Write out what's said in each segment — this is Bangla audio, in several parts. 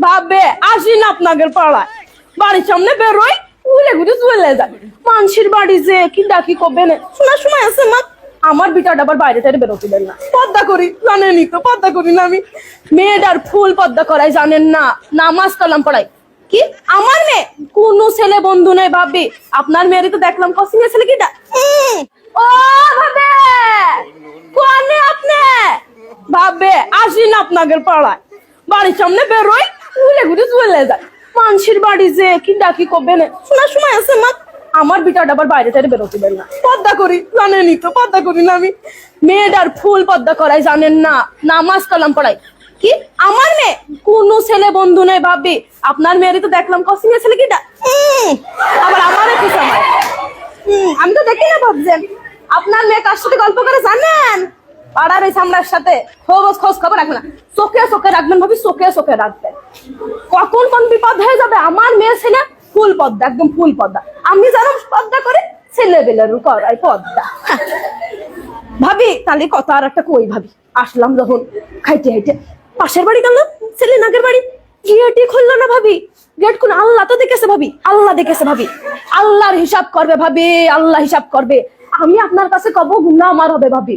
ভাবে আসি না আপনাদের পাড়ায়। বাড়ির সামনে বেরোই উলে ঘুরে চলে যায়। মানুষের বাড়ি যে কি ডাকি কবে না। শোনার সময় আছে মা। আমার বিটাটা আবার বাইরে টাইরে বেরোতে দেন না। পদ্মা করি জানেনই তো পদ্মা করি না আমি। মেয়েটার ফুল পদ্মা করাই জানেন না। নামাজ কালাম পড়াই। কি? আমার মেয়ে? কোন ছেলে বন্ধু নেই ভাবি আপনার মেয়েরই তো দেখলাম কসিং ছেলে উম, ও ভাবে কোনে আপনি? ভাবে আসি না আপনাদের পাড়ায়। বাড়ির সামনে বেরোই যায়। বাড়ি যে, কি না শোনার সময় আছে মা। আমার বিটাটা আবার বাইরে টাইরে বেরোতে দেন না। পদ্মা করি তো, পদ্মা করি না আমি। মেয়েটার ফুল পদ্মা করাই, জানেন না। নামাজ কালাম পড়াই। কি? আমার মেয়ে? কোন ছেলে বন্ধু নেই, ভাবি। আপনার মেয়েরই তো দেখলাম কসিং ছেলে কিটা? আবার আমার একটু সময় আমি তো দেখি না, ভাবছেন। আপনার মেয়ে কার সাথে গল্প করে, জানেন? পাড়ার ওই সামলার সাথে খোঁজ খোঁজ খবর রাখবে না। চোখে চোখে রাখবেন ভাবি, চোখে চোখে রাখবেন। কখন কোন বিপদ হয়ে যাবে আমার মেয়ে ছেলে ফুল পদ্মা, একদম ফুল পদ্মা। আমি যেন পদ্মা করে ছেলে বেলের করাই পদ্মা। ভাবি, তাহলে কত আর একটা কই ভাবি? আসলাম যখন, খাইতে খাইতে। পাশের বাড়ি গেল ছেলে নাগের বাড়ি। গেটই খুললো না ভাবি। গেট খুলে আল্লাহ তো দেখেছে ভাবি, আল্লাহ দেখেছে ভাবি। আল্লাহর হিসাব করবে ভাবি, আল্লাহ হিসাব করবে। আমি আপনার কাছে কব গুণা আমার হবে ভাবি।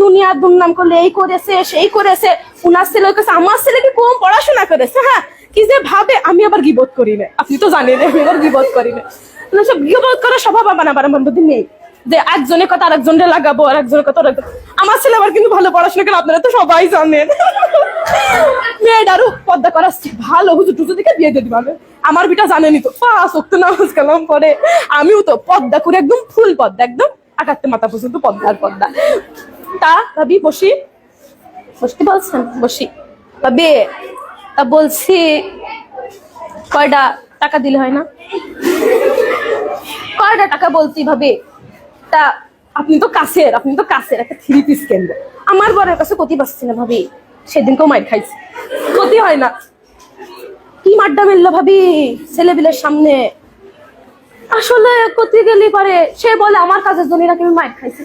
দুনিয়ার দুর্নাম করলে এই করেছে সেই করেছে। উনার ছেলে করেছে আমার ছেলে কি কম পড়াশোনা করেছে হ্যাঁ? কি যে ভাবে আমি আবার গিবোধ করি না। আপনি তো জানেন আমি আবার গিবোধ করি না। না, সব গিবোধ করার স্বভাব আমার আবার আমার মধ্যে নেই। যে একজনের কথা আরেকজনের লাগাবো আর একজনের কথা আমার ছেলে আবার কিন্তু ভালো পড়াশোনা করে আপনারা তো সবাই জানেন। মেয়েটারও পদ্মা করা ভালো হুজুর টুজুর দিকে বিয়ে দিয়ে দিবে আমার বিটা জানেনি তো। পাঁচ নামাজ কালাম পরে আমিও তো পদ্মা করে একদম ফুল পদ্মা একদম আকাত্তে মাথা পর্যন্ত পদ্মার পদ্মা। তা, ভাবি, বসি। বসতে বলছেন? বসি। ভাবি, তা বলছি কয়টা টাকা দিলে হয় না? কয়টা টাকা বলছি, ভাবি? তা আপনি তো কাছের, আপনি তো কাছের একটা থ্রি পিস কেন্দ্র আমার বরের কাছে ক্ষতি পাচ্ছি না, ভাবি। সেদিনকেও মাইর খাইছি। ক্ষতি হয় না। কি মাড্ডা মেললো, ভাবি? ছেলেবিলের সামনে। আসলে ক্ষতি গেলে পারে। সে বলে, আমার কাজের জন্য নাকি মাইর খাইছি?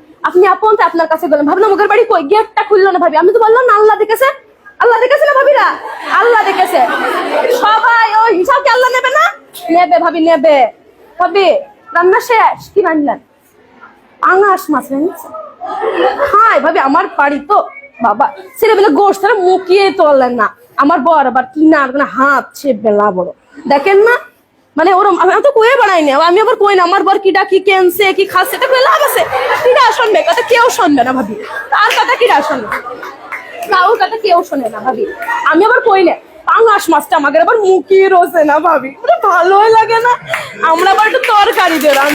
আপনি আপন আপনার কাছে গেলেন ভাবলাম ওদের বাড়ি কই? গেটটা খুললো না ভাবি। আমি তো বললাম, না, আল্লাহ দেখেছে। আল্লাহ দেখেছে না ভাবিরা? আল্লাহ দেখেছে। সবাই ওই হিসাব কি আল্লাহ নেবে না? নেবে ভাবি নেবে। ভাবি, রান্না শেষ? কি রান্নান আঙাস মাছ রান্নাছে হ্যাঁ ভাবি, আমার বাড়ি তো, বাবা, ছেলেবেলে গোষ্ঠ তারা মুখিয়ে তোলেন না। আমার বর আবার মানে হাত সে বেলা বড়। দেখেন না মানে ওরম, আমি তো কয়ে বানাই না আমি আবার কই না, আমার বর কিডা, কি কেনছে, কি খাচ্ছে এটা কয়ে লাভ আছে। কিডা শুনবে? কথা কেউ শুনবে না ভাবি। তার কথা কিডা শুনবে? কাউ কথা কেউ শোনে না ভাবি। আমি আবার কই না? পাঙাশ মাছটা আমাকে আবার মুখিয়ে রোজে না ভাবি। ওটা ভালোই লাগে না। আমরা আবার একটু তরকারি দিলাম